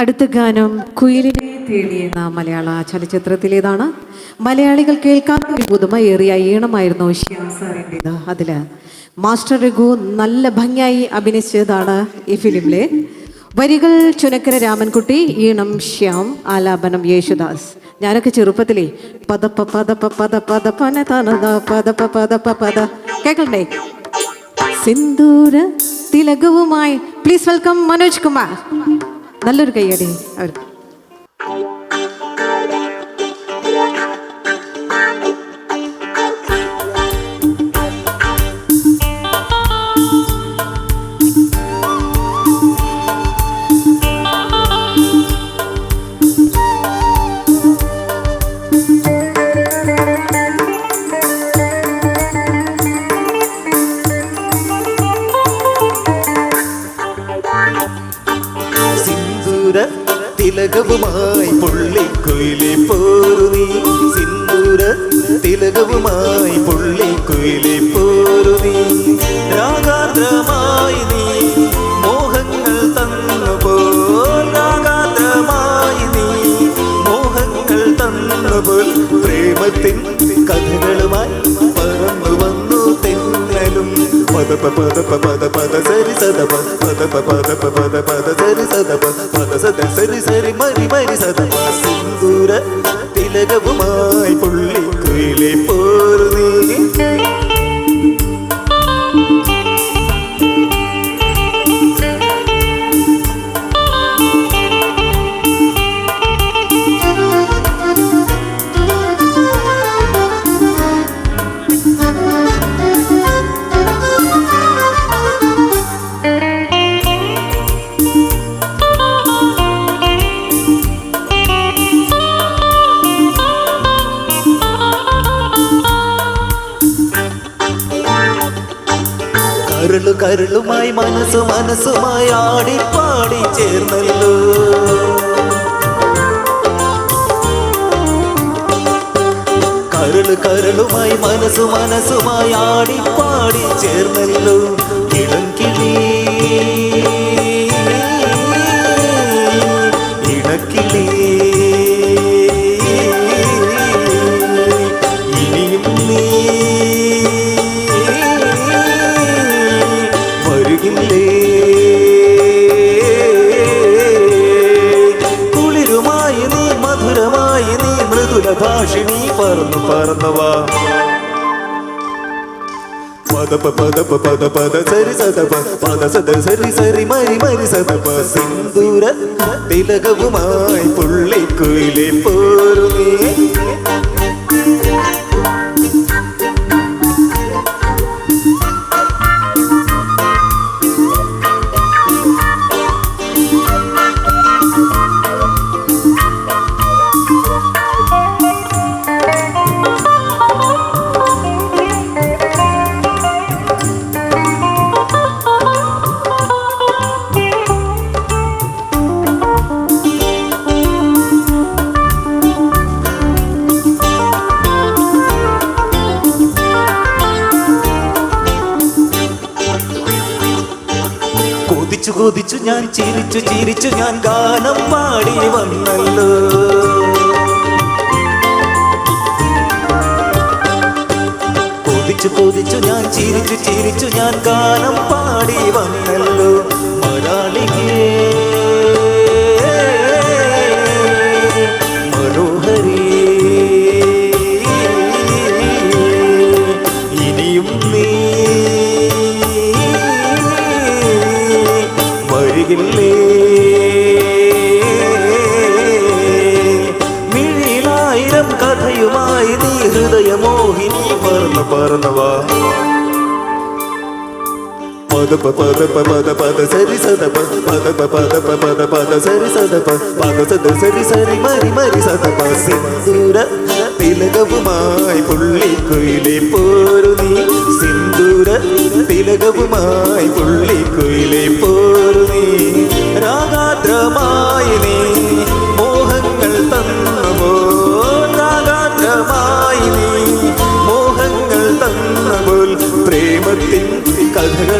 അടുത്ത ഗാനം കുയിലിനെ തേടി എന്ന മലയാള ചലച്ചിത്രത്തിലേതാണ്. മലയാളികൾ കേൾക്കാത്ത പുതുമയേറിയ ഈണമായിരുന്നു ശ്യാം അതിൽ മാസ്റ്റർ രഘു നല്ല ഭംഗിയായി അഭിനയിച്ചതാണ് ഈ ഫിലിമിലെ. വരികൾ ചുനക്കര രാമൻകുട്ടി ഈണം ശ്യാം ആലാപനം യേശുദാസ്. ഞാനൊക്കെ ചെറുപ്പത്തിലേ പദപ്പ പദപ്പ പദ പന തനത പദപ്പ പദപ്പ പദ കേൾക്കണ്ടേ? സിന്ദൂര തിലകവുമായി. Please welcome Manoj Kumar. നല്ലൊരു കൈയടി അവർക്ക് സിന്ദൂര തിലകവുമായി പുള്ളിക്കുയിലെ പോരുതി സിന്ദൂര തിലകവുമായി പുള്ളിക്കുയിലെ പോരുതി രാഗാദ്രമായി നീ മോഹങ്ങൾ തന്നുപോൽ. രാഗാദ്രമായി നീ മോഹങ്ങൾ തന്നുപോൽ. പ്രേമത്തിൻ കഥകളുമായി பத பத பத பத சரி சத பத பத பத பத சரி சத பத சத சரி சரி மரி மரி சத சிந்தூர திலகவுமாய் புள்ளி குயிலை போ കരളു കരുളുമായി മനസ്സ് മനസ്സുമായി ആടിപ്പാടി ചേർന്നല്ലോ. കരളു കരളുമായി മനസ്സു മനസ്സുമായി ആടിപ്പാടി ചേർന്നല്ലോ. പറന്നു പറന്നവാ പദപ പദപ പദ പദ സരി സദപ പദ സദ സരി സരി മരി മരി സദപ സിന്ദൂര തിലകവുമായി പുള്ളിക്കുയിലെ പോരുന്നേ കൊതിച്ചു കൊതിച്ചു ഞാൻ ചിരിച്ചു ചിരിച്ചു ഞാൻ ഗാനം പാടി വന്നല്ലോ. കൊതിച്ചു കൊതിച്ചു ഞാൻ ചിരിച്ചു ചിരിച്ചു ഞാൻ ഗാനം പാടി വന്നല്ലോ. മലയാളികേ மிழிலே மிழிலாயிரம் கதையுமாய் நீ ஹிருதய மோகினி பரந்தவா. பத பத பத பத சரி சத பத பத பத பத பத சரி சத பத சத சரி சரி மரி மரி சத பசிந்துர திலகவுமாய் புள்ளி குயிலே போரு நீ சிந்துர திலகவுமாய் புள்ளி குயிலே போரு நீ ராகாத்திரமாய் நீ மோகங்கள் தன்னவோ? ராகாத்திரமாய் நீ மோகங்கள் தன்னபோல் பிரேமத்தின் கதைகள்